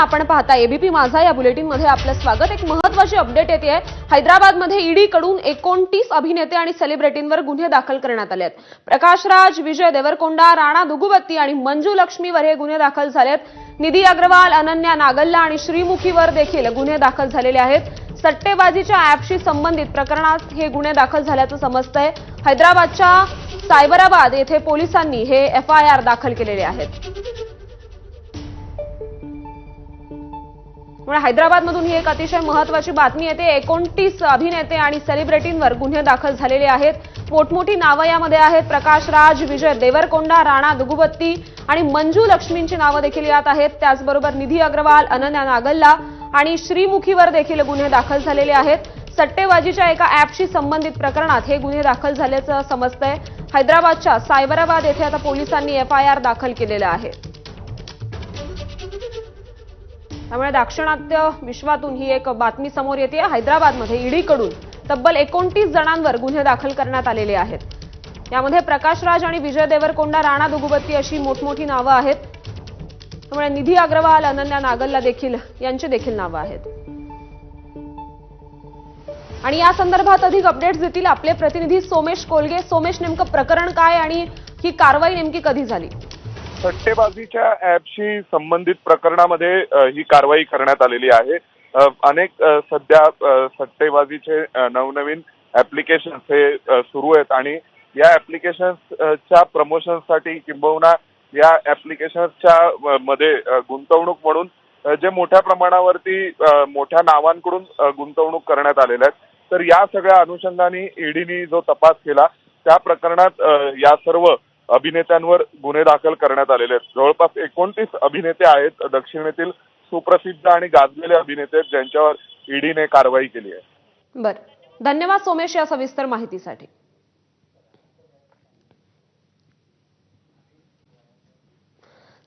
आपण पाहता एबीपी माझा या बुलेटिनमध्ये आपलं स्वागत. एक महत्वाची अपडेट येते. हैदराबादमध्ये ईडी कडून एकोणतीस अभिनेते आणि सेलिब्रिटींवर गुन्हे दाखल करण्यात आले आहेत प्रकाश राज विजय देवरकोंडा राणा दुगुबत्ती आणि मंजू लक्ष्मीवर हे गुन्हे दाखल झालेत. निधी अग्रवाल अनन्या नागल्ला आणि श्रीमुखीवर देखील गुन्हे दाखल झालेले आहेत. सट्टेबाजीच्या ऍपशी संबंधित प्रकरणात हे गुन्हे दाखल झाल्याचं समजतंय. हैदराबादच्या सायबराबाद येथे पोलिसांनी हे एफआयआर दाखल केलेले आहेत. त्यामुळे हैदराबादमधून ही एक अतिशय महत्वाची बातमी येते. एकोणतीस अभिनेते आणि सेलिब्रिटींवर गुन्हे दाखल झालेले आहेत. मोठमोठी नावं यामध्ये आहेत. प्रकाश राज विजय देवरकोंडा राणा दुगुबत्ती आणि मंजू लक्ष्मींची नावं देखील यात आहेत. त्याचबरोबर निधी अग्रवाल अनन्या नागल्ला आणि श्रीमुखीवर देखील गुन्हे दाखल झालेले आहेत. सट्टेबाजीच्या एका ऍपशी संबंधित प्रकरणात हे गुन्हे दाखल झाल्याचं समजतंय. हैदराबादच्या सायबराबाद येथे आता पोलिसांनी एफआयआर दाखल केलेलं आहे. त्यामुळे दाक्षिणात्य विश्वातून ही एक बातमी समोर येते. हैदराबादमध्ये ईडीकडून तब्बल एकोणतीस जणांवर गुन्हे दाखल करण्यात आलेले आहेत. यामध्ये प्रकाश राज आणि विजय देवरकोंडा राणा दुगुबत्ती अशी मोठमोठी नावं आहेत. त्यामुळे निधी अग्रवाल अनन्या नागल्ला देखील यांची देखील नावं आहेत. आणि या संदर्भात अधिक अपडेट्स देतील आपले प्रतिनिधी सोमेश कोलगे. सोमेश नेमकं प्रकरण काय आणि ही कारवाई नेमकी कधी झाली? सट्टेबाजीच्या ऍपशी संबंधित प्रकरणामध्ये ही कारवाई करण्यात आलेली आहे. अनेक सध्या सट्टेबाजीचे नवनवीन ऍप्लिकेशन हे सुरू आहेत आणि या ऍप्लिकेशन्सच्या प्रमोशनसाठी किंबहुना या ऍप्लिकेशन्सच्या मध्ये गुंतवणूक म्हणून जे मोठ्या प्रमाणावरती मोठ्या नावांकडून गुंतवणूक करण्यात आलेल्या आहेत. तर या सगळ्या अनुषंगाने ईडीने जो तपास केला त्या प्रकरणात या सर्व अभिनेत्यांवर गुन्हे दाखल करण्यात आलेले आहेत. जवळपास एकोणतीस अभिनेते आहेत दक्षिणेतील सुप्रसिद्ध आणि गाजलेले अभिनेते आहेत, ज्यांच्यावर ईडीने कारवाई केली आहे. बर. धन्यवाद सोमेश या सविस्तर माहितीसाठी.